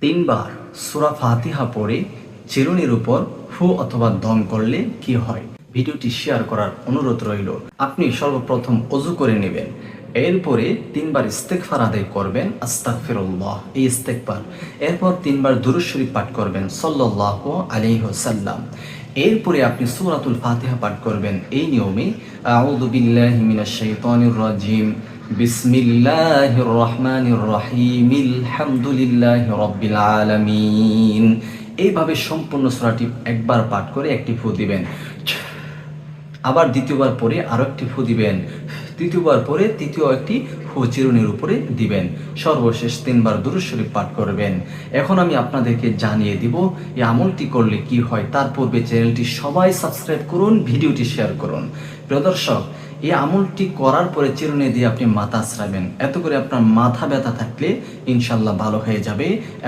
তিনবার সুরা ফাতিহা পড়ে চিরুনির উপর ফু অথবা দম করলে কি হয়? ভিডিওটি শেয়ার করার অনুরোধ রইল। আপনি সর্বপ্রথম অজু করে নেবেন। এরপরে তিনবার ইস্তেকফার আদায় করবেন, আস্তাগফিরুল্লাহ, এই ইস্তেকবার এরপর তিনবার দুরূদ শরীফ পাঠ করবেন, সাল্লাল্লাহু আলাইহি ওয়াসাল্লাম। এরপরে আপনি সুরাতুল ফাতিহা পাঠ করবেন, এই নিয়মে রাজিম। বিসমিল্লাহির রহমানির রহিম আলহামদুলিল্লাহি রাব্বিল আলামিন। এইভাবে সম্পূর্ণ সূরাটি একবার পাঠ করে একটি ফু দিবেন। আবার দ্বিতীয়বার পরে আরও একটি ফু দিবেন। তৃতীয়বার পরে তৃতীয় একটি ফু চিরুনির উপরে দিবেন। সর্বশেষ তিনবার দুরূদ শরীফ পাঠ করবেন। এখন আমি আপনাদেরকে জানিয়ে দিব, এই আমলটি করলে কি হয়, তার পূর্বে চ্যানেলটি সবাই সাবস্ক্রাইব করুন, ভিডিওটি শেয়ার করুন। প্রিয় দর্শক এই আমলটি করার পরে চিরুনি দিয়ে আপনি মাথা আশ্রাবেন এত করে আপনার মাথা ব্যথা থাকলে ইনশাল্লাহ ভালো হয়ে যাবে।